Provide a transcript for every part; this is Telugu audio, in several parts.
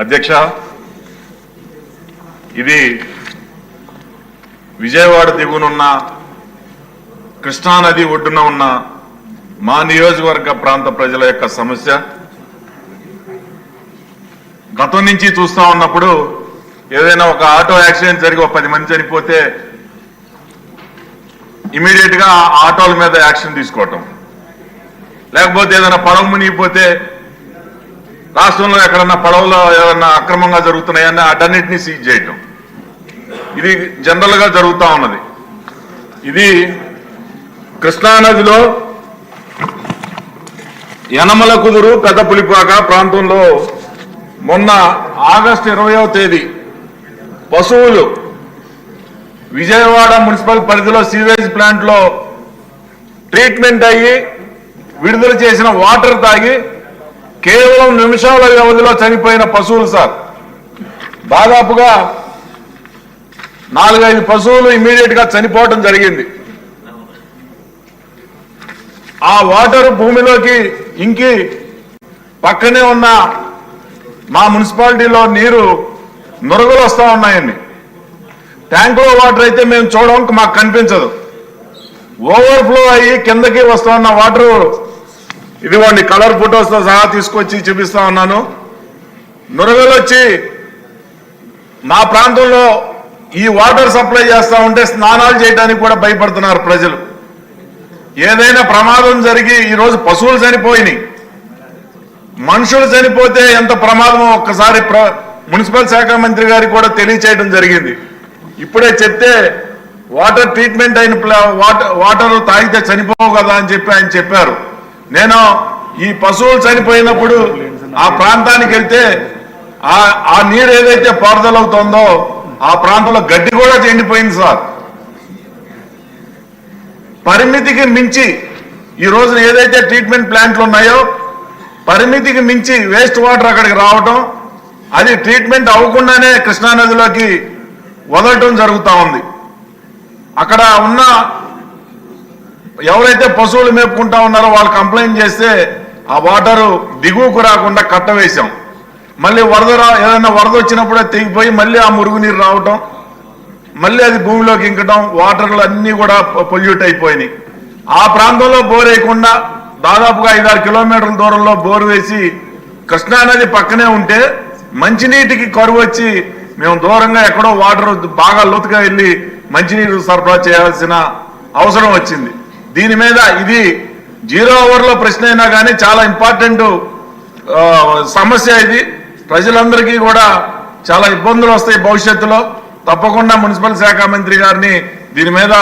అధ్యక్ష ఇది విజయవాడ దిగునున్న కృష్ణానది ఒడ్డున ఉన్న మా నియోజకవర్గ ప్రాంత ప్రజల యొక్క సమస్య. గతం నుంచి చూస్తా ఉన్నప్పుడు ఏదైనా ఒక ఆటో యాక్సిడెంట్ జరిగి ఒక పది మంది చనిపోతే ఇమీడియట్గా ఆటోల మీద యాక్షన్ తీసుకోవటం. లేకపోతే ఏదైనా పడవ మునిగిపోతే రాష్ట్రంలో ఎక్కడన్నా పడవలో ఏదన్నా అక్రమంగా జరుగుతున్నాయని అటన్నిటిని సీజ్ చేయటం. ఇది జనరల్గా జరుగుతూ ఉన్నది. ఇది కృష్ణానదిలో యనమల కుదురు పెద్ద పులిపాక ప్రాంతంలో మొన్న ఆగస్టు ఇరవయవ తేదీ పశువులు విజయవాడ మున్సిపల్ పరిధిలో సీవేజ్ ప్లాంట్లో ట్రీట్మెంట్ అయ్యి విడుదల చేసిన వాటర్ తాగి కేవలం నిమిషాల వ్యవధిలో చనిపోయిన పశువులు సార్. దాదాపుగా నాలుగైదు పశువులు ఇమీడియట్గా చనిపోవటం జరిగింది. ఆ వాటర్ భూమిలోకి ఇంకి పక్కనే ఉన్న మా మున్సిపాలిటీలో నీరు నురగలు వస్తూ ఉన్నాయండి. ట్యాంకులో వాటర్ అయితే మేము చూడడం మాకు కనిపించదు. ఓవర్ఫ్లో అయ్యి కిందకి వస్తూ ఉన్న వాటర్ ఇదిగోండి కలర్ ఫొటోస్తో సహా తీసుకొచ్చి చూపిస్తా ఉన్నాను. నురగలు వచ్చి మా ప్రాంతంలో ఈ వాటర్ సప్లై చేస్తా ఉంటే స్నానాలు చేయడానికి కూడా భయపడుతున్నారు ప్రజలు. ఏదైనా ప్రమాదం జరిగి ఈరోజు పశువులు చనిపోయినాయి. మనుషులు చనిపోతే ఎంత ప్రమాదమో ఒక్కసారి ప్ర- మున్సిపల్ శాఖ మంత్రి గారికి కూడా తెలియచేయడం జరిగింది. ఇప్పుడే చెప్తే వాటర్ ట్రీట్మెంట్ అయిన వాటర్ వాటర్ తాగితే చనిపోవు కదా అని చెప్పి ఆయన చెప్పారు. నేను ఈ పశువులు చనిపోయినప్పుడు ఆ ప్రాంతానికి వెళ్తే ఆ ఆ నీరు ఏదైతే పారుదలవుతుందో ఆ ప్రాంతంలో గడ్డి కూడా ఎండిపోయింది సార్. పరిమితికి మించి ఈ రోజున ఏదైతే ట్రీట్మెంట్ ప్లాంట్లు ఉన్నాయో పరిమితికి మించి వేస్ట్ వాటర్ అక్కడికి రావటం అది ట్రీట్మెంట్ అవ్వకుండానే కృష్ణానదిలోకి వదలటం జరుగుతూ ఉంది. అక్కడ ఉన్న ఎవరైతే పశువులు మేపుకుంటా ఉన్నారో వాళ్ళు కంప్లైంట్ చేస్తే ఆ వాటర్ దిగువకు రాకుండా కట్టవేశాం మళ్ళీ వరద రా ఏదైనా వరద వచ్చినప్పుడే తెగిపోయి మళ్ళీ ఆ మురుగునీరు రావటం మళ్ళీ అది భూమిలోకి ఇంకటం వాటర్లు అన్నీ కూడా పొల్యూట్ అయిపోయినాయి. ఆ ప్రాంతంలో బోర్ వేయకుండా దాదాపుగా ఐదారు కిలోమీటర్ల దూరంలో బోర్ వేసి కృష్ణానది పక్కనే ఉంటే మంచినీటికి కరువు వచ్చి మేము దూరంగా ఎక్కడో వాటర్ బాగా లోతుగా వెళ్ళి మంచినీరు సరఫరా చేయాల్సిన అవసరం వచ్చింది. దీని మీద ఇది జీరో ఓవర్లో ప్రశ్న అయినా కానీ చాలా ఇంపార్టెంట్ సమస్య ఇది. ప్రజలందరికీ కూడా చాలా ఇబ్బందులు వస్తాయి భవిష్యత్తులో. తప్పకుండా మున్సిపల్ శాఖ మంత్రి గారిని దీని మీద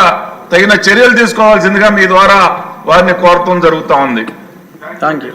తగిన చర్యలు తీసుకోవాల్సిందిగా మీ ద్వారా వారిని కోరటం జరుగుతూ ఉంది. Thank you